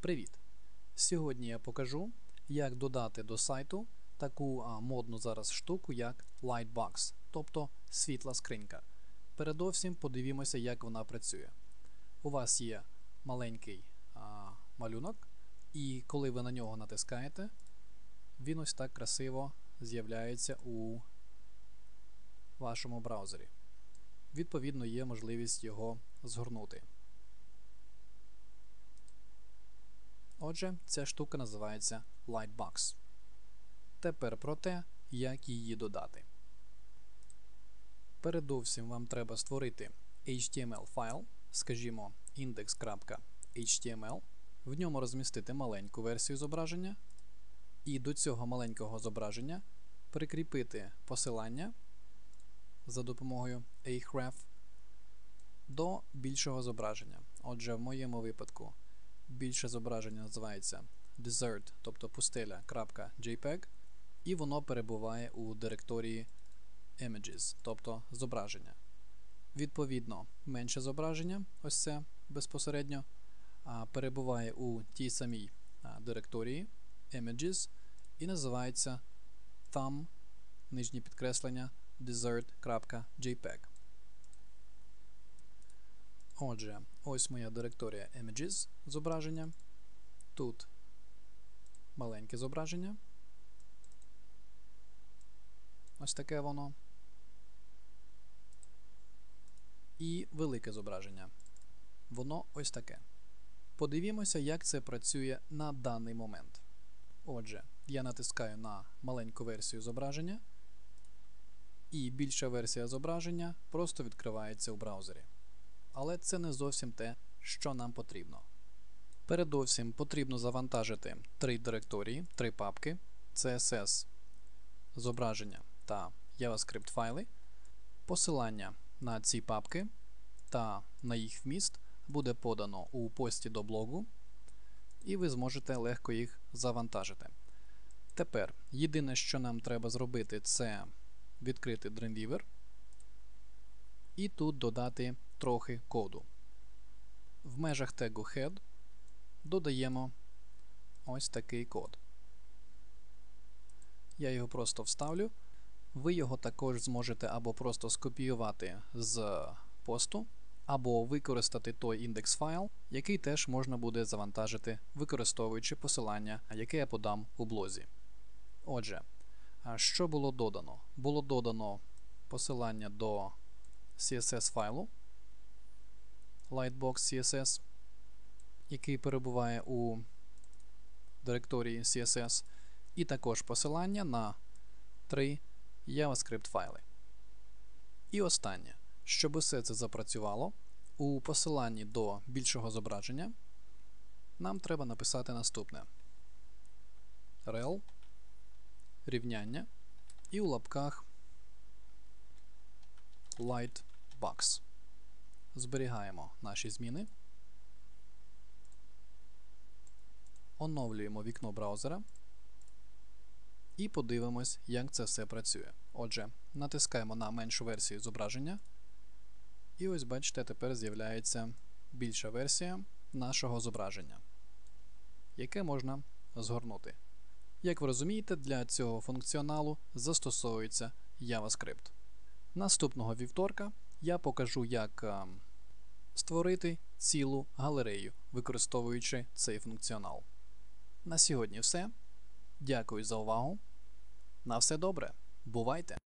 Привіт! Сьогодні я покажу, як додати до сайту таку модну зараз штуку, як Lightbox, тобто світла скринька. Передовсім подивімося, як вона працює. У вас є маленький а, малюнок, і коли ви на нього натискаєте, він ось так красиво з'являється у вашому браузері. Відповідно, є можливість його згорнути. Отже, ця штука називається Lightbox. Тепер про те, як її додати. Передовсім вам треба створити HTML файл, скажімо, index.html, в ньому розмістити маленьку версію зображення, і до цього маленького зображення прикріпити посилання за допомогою ahref до більшого зображення. Отже, в моєму випадку більше зображення називається desert, тобто пустеля.jpg, і воно перебуває у директорії images, тобто зображення. Відповідно, менше зображення, ось це безпосередньо, перебуває у тій самій директорії images і називається thumb, нижнє підкреслення desert.jpg. Отже, ось моя директорія Images зображення. Тут маленьке зображення. Ось таке воно. І велике зображення. Воно ось таке. Подивімося, як це працює на даний момент. Отже, я натискаю на маленьку версію зображення, і більша версія зображення просто відкривається у браузері але це не зовсім те, що нам потрібно. Передовсім потрібно завантажити три директорії, три папки CSS, зображення та JavaScript файли. Посилання на ці папки та на їх вміст буде подано у пості до блогу, і ви зможете легко їх завантажити. Тепер єдине, що нам треба зробити, це відкрити Dreamweaver і тут додати трохи коду. В межах тегу head додаємо ось такий код. Я його просто вставлю. Ви його також зможете або просто скопіювати з посту, або використати той індекс файл, який теж можна буде завантажити, використовуючи посилання, яке я подам у блозі. Отже, що було додано? Було додано посилання до CSS файлу Lightbox CSS, який перебуває у директорії CSS, і також посилання на три JavaScript файли. І останнє, щоб усе це запрацювало, у посиланні до більшого зображення нам треба написати наступне: rel рівняння і у лапках lightbox. Зберігаємо наші зміни. Оновлюємо вікно браузера і подивимось, як це все працює. Отже, натискаємо на меншу версію зображення. І ось, бачите, тепер з'являється більша версія нашого зображення, яке можна згорнути. Як ви розумієте, для цього функціоналу застосовується JavaScript. Наступного вівторка я покажу, як е, створити цілу галерею, використовуючи цей функціонал. На сьогодні все. Дякую за увагу. На все добре. Бувайте!